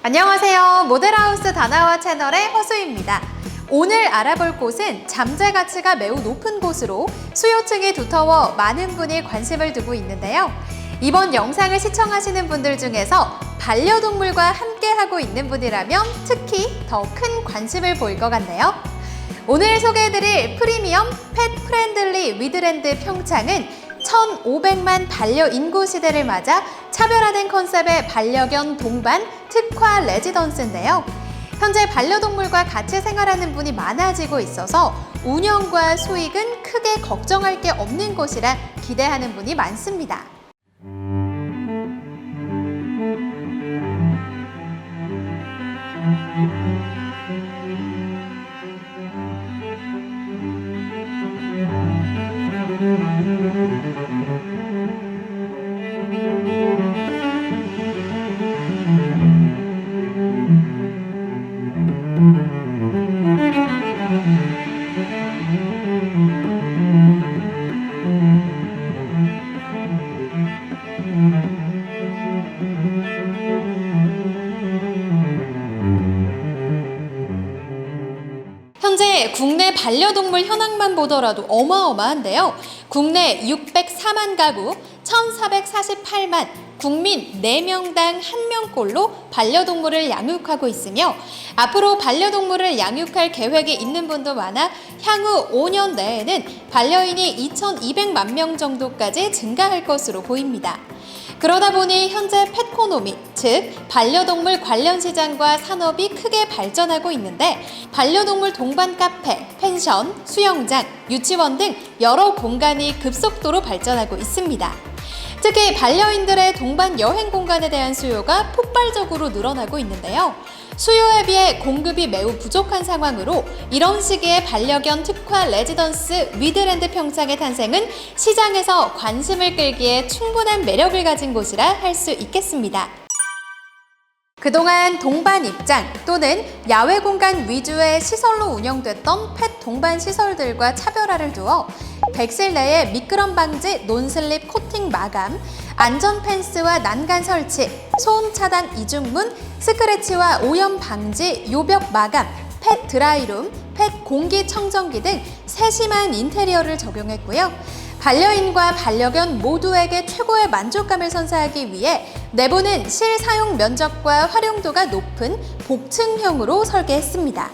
안녕하세요. 모델하우스 다나와 채널의 허수입니다. 오늘 알아볼 곳은 잠재 가치가 매우 높은 곳으로 수요층이 두터워 많은 분이 관심을 두고 있는데요. 이번 영상을 시청하시는 분들 중에서 반려동물과 함께하고 있는 분이라면 특히 더 큰 관심을 보일 것 같네요. 오늘 소개해드릴 프리미엄 펫 프렌들리 위드랜드 평창은 1,500만 반려 인구 시대를 맞아 차별화된 컨셉의 반려견 동반 특화 레지던스인데요. 현재 반려동물과 같이 생활하는 분이 많아지고 있어서 운영과 수익은 크게 걱정할 게 없는 곳이라 기대하는 분이 많습니다. 현재 국내 반려동물 현황만 보더라도 어마어마한데요. 국내 604만 가구, 1,448만 국민 4명당 1명꼴로 반려동물을 양육하고 있으며 앞으로 반려동물을 양육할 계획이 있는 분도 많아 향후 5년 내에는 반려인이 2,200만 명 정도까지 증가할 것으로 보입니다. 그러다 보니 현재 펫코노미, 즉 반려동물 관련 시장과 산업이 크게 발전하고 있는데 반려동물 동반 카페, 펜션, 수영장, 유치원 등 여러 공간이 급속도로 발전하고 있습니다. 특히 반려인들의 동반 여행 공간에 대한 수요가 폭발적으로 늘어나고 있는데요. 수요에 비해 공급이 매우 부족한 상황으로 이런 시기에 반려견 특화 레지던스 위드랜드 평창의 탄생은 시장에서 관심을 끌기에 충분한 매력을 가진 곳이라 할 수 있겠습니다. 그동안 동반 입장 또는 야외 공간 위주의 시설로 운영됐던 펫 동반 시설들과 차별화를 두어 백실 내에 미끄럼 방지 논슬립 코팅 마감, 안전 펜스와 난간 설치, 소음 차단 이중문, 스크래치와 오염 방지 요벽 마감, 펫 드라이룸, 펫 공기 청정기 등 세심한 인테리어를 적용했고요. 반려인과 반려견 모두에게 최고의 만족감을 선사하기 위해 내부는 실사용 면적과 활용도가 높은 복층형으로 설계했습니다.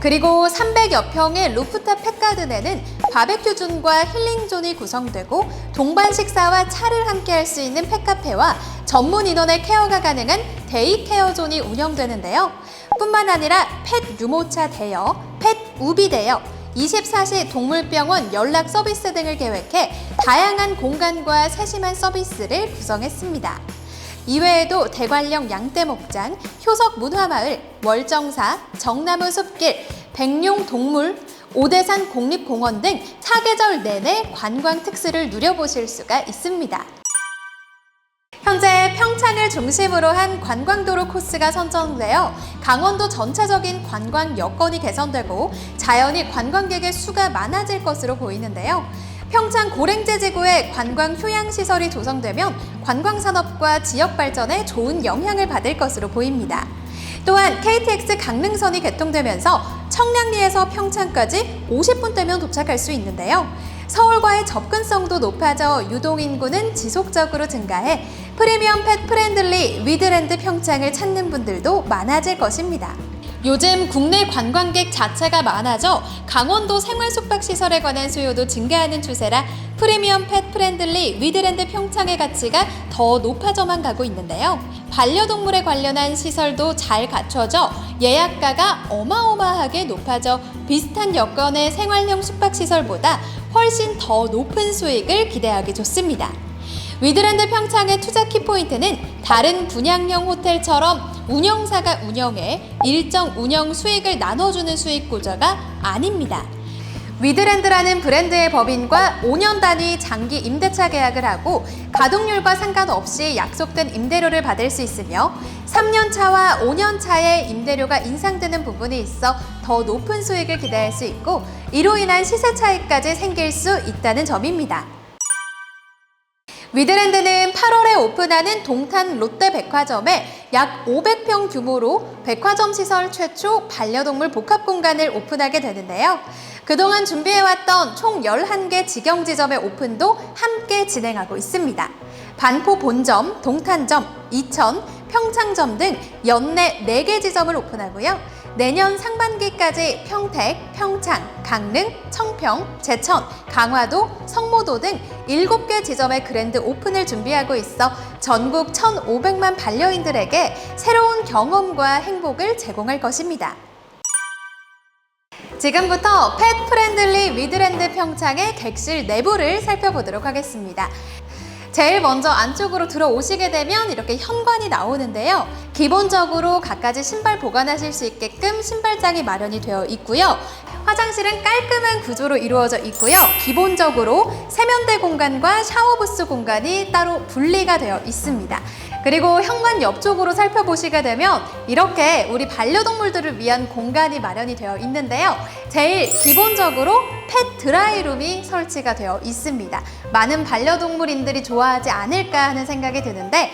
그리고 300여 평의 루프탑 펫가든에는 바베큐존과 힐링존이 구성되고 동반 식사와 차를 함께 할 수 있는 펫카페와 전문 인원의 케어가 가능한 데이케어존이 운영되는데요. 뿐만 아니라 펫 유모차 대여, 펫 우비 대여, 24시 동물병원 연락 서비스 등을 계획해 다양한 공간과 세심한 서비스를 구성했습니다. 이외에도 대관령 양떼목장, 효석 문화마을, 월정사, 정나무 숲길, 백룡 동물, 오대산 국립공원 등 사계절 내내 관광 특수를 누려보실 수가 있습니다. 현재 평창을 중심으로 한 관광도로 코스가 선정되어 강원도 전체적인 관광 여건이 개선되고 자연히 관광객의 수가 많아질 것으로 보이는데요. 평창 고랭제 지구에 관광 휴양 시설이 조성되면 관광 산업과 지역 발전에 좋은 영향을 받을 것으로 보입니다. 또한 KTX 강릉선이 개통되면서 청량리에서 평창까지 50분대면 도착할 수 있는데요. 서울과의 접근성도 높아져 유동 인구는 지속적으로 증가해 프리미엄 펫 프렌들리 위드랜드 평창을 찾는 분들도 많아질 것입니다. 요즘 국내 관광객 자체가 많아져 강원도 생활 숙박 시설에 관한 수요도 증가하는 추세라 프리미엄 펫 프렌들리 위드랜드 평창의 가치가 더 높아져만 가고 있는데요. 반려동물에 관련한 시설도 잘 갖춰져 예약가가 어마어마하게 높아져 비슷한 여건의 생활형 숙박 시설보다 훨씬 더 높은 수익을 기대하기 좋습니다. 위드랜드 평창의 투자 키포인트는 다른 분양형 호텔처럼 운영사가 운영해 일정 운영 수익을 나눠주는 수익 구조가 아닙니다. 위드랜드라는 브랜드의 법인과 5년 단위 장기 임대차 계약을 하고 가동률과 상관없이 약속된 임대료를 받을 수 있으며 3년 차와 5년 차의 임대료가 인상되는 부분이 있어 더 높은 수익을 기대할 수 있고 이로 인한 시세 차익까지 생길 수 있다는 점입니다. 위드랜드는 8월에 오픈하는 동탄 롯데백화점에 약 500평 규모로 백화점 시설 최초 반려동물 복합 공간을 오픈하게 되는데요. 그동안 준비해왔던 총 11개 직영 지점의 오픈도 함께 진행하고 있습니다. 반포 본점, 동탄점, 이천, 평창점 등 연내 4개 지점을 오픈하고요. 내년 상반기까지 평택, 평창, 강릉, 청평, 제천, 강화도, 성모도 등 7개 지점의 그랜드 오픈을 준비하고 있어 전국 1,500만 반려인들에게 새로운 경험과 행복을 제공할 것입니다. 지금부터 펫 프렌들리 위드랜드 평창의 객실 내부를 살펴보도록 하겠습니다. 제일 먼저 안쪽으로 들어오시게 되면 이렇게 현관이 나오는데요. 기본적으로 갖가지 신발 보관하실 수 있게끔 신발장이 마련이 되어 있고요. 화장실은 깔끔한 구조로 이루어져 있고요. 기본적으로 세면대 공간과 샤워 부스 공간이 따로 분리가 되어 있습니다. 그리고 현관 옆쪽으로 살펴보시게 되면 이렇게 우리 반려동물들을 위한 공간이 마련이 되어 있는데요. 제일 기본적으로 펫 드라이룸이 설치가 되어 있습니다. 많은 반려동물인들이 좋아하지 않을까 하는 생각이 드는데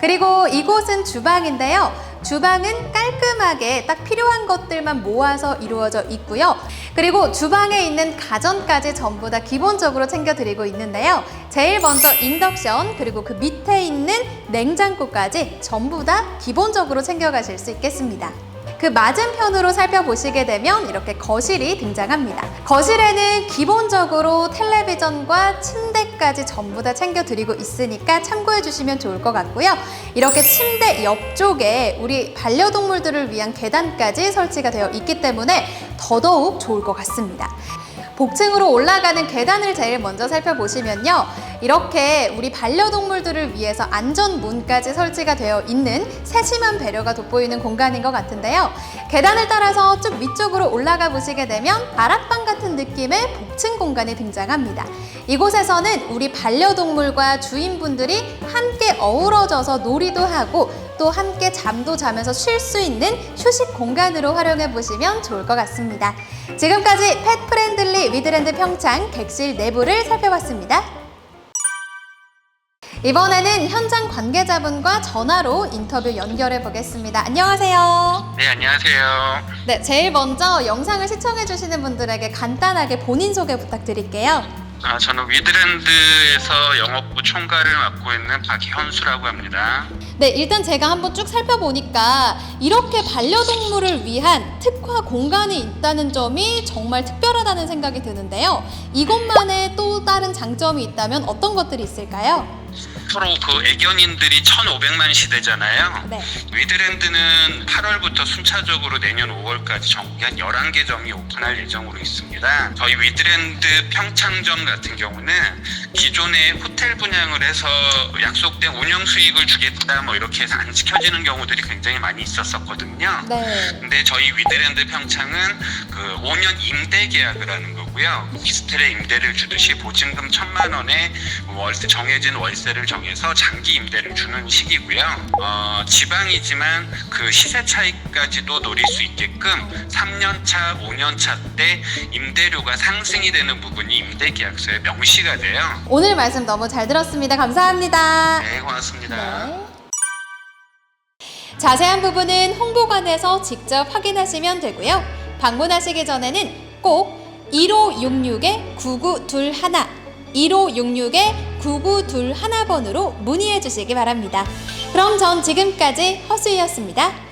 그리고 이곳은 주방인데요. 주방은 깔끔하게 딱 필요한 것들만 모아서 이루어져 있고요. 그리고 주방에 있는 가전까지 전부 다 기본적으로 챙겨드리고 있는데요. 제일 먼저 인덕션, 그리고 그 밑에 있는 냉장고까지 전부 다 기본적으로 챙겨가실 수 있겠습니다. 그 맞은편으로 살펴보시게 되면 이렇게 거실이 등장합니다. 거실에는 기본적으로 텔레비전과 침대까지 전부 다 챙겨드리고 있으니까 참고해 주시면 좋을 것 같고요. 이렇게 침대 옆쪽에 우리 반려동물들을 위한 계단까지 설치가 되어 있기 때문에 더더욱 좋을 것 같습니다. 복층으로 올라가는 계단을 제일 먼저 살펴보시면요. 이렇게 우리 반려동물들을 위해서 안전문까지 설치가 되어 있는 세심한 배려가 돋보이는 공간인 것 같은데요. 계단을 따라서 쭉 위쪽으로 올라가 보시게 되면 다락방 같은 느낌의 복층 공간이 등장합니다. 이곳에서는 우리 반려동물과 주인분들이 함께 어우러져서 놀이도 하고 또 함께 잠도 자면서 쉴 수 있는 휴식 공간으로 활용해 보시면 좋을 것 같습니다. 지금까지 펫 프렌들리 위드랜드 평창 객실 내부를 살펴봤습니다. 이번에는 현장 관계자분과 전화로 인터뷰 연결해 보겠습니다. 안녕하세요. 네, 안녕하세요. 네, 제일 먼저 영상을 시청해 주시는 분들에게 간단하게 본인 소개 부탁드릴게요. 아, 저는 위드랜드에서 영업부 총괄을 맡고 있는 박현수라고 합니다. 네, 일단 제가 한번 쭉 살펴보니까 이렇게 반려동물을 위한 특화 공간이 있다는 점이 정말 특별하다는 생각이 드는데요. 이것만의 또 다른 장점이 있다면 어떤 것들이 있을까요? 프로 그 애견인들이 1,500만 시대잖아요. 네. 위드랜드는 8월부터 순차적으로 내년 5월까지 전국에 한 11개 점이 오픈할 예정으로 있습니다. 저희 위드랜드 평창점 같은 경우는 기존에 호텔 분양을 해서 약속된 운영 수익을 주겠다 뭐 이렇게 해서 안 지켜지는 경우들이 굉장히 많이 있었었거든요. 네. 근데 저희 위드랜드 평창은 그 5년 임대 계약을 하는 거고요. 오피스텔에 임대를 주듯이 보증금 천만 원에 월세 정해진 월세를 정해서 장기 임대를 주는 식이고요. 어, 지방이지만 그 시세 차익까지도 노릴 수 있게끔 3년 차, 5년 차 때 임대료가 상승이 되는 부분이 임대 계약서에 명시가 돼요. 오늘 말씀 너무 잘 들었습니다. 감사합니다. 네, 고맙습니다. 네. 자세한 부분은 홍보관에서 직접 확인하시면 되고요. 방문하시기 전에는 꼭 1566-9921 1566-9921번으로 문의해 주시기 바랍니다. 그럼 전 지금까지 허수이였습니다.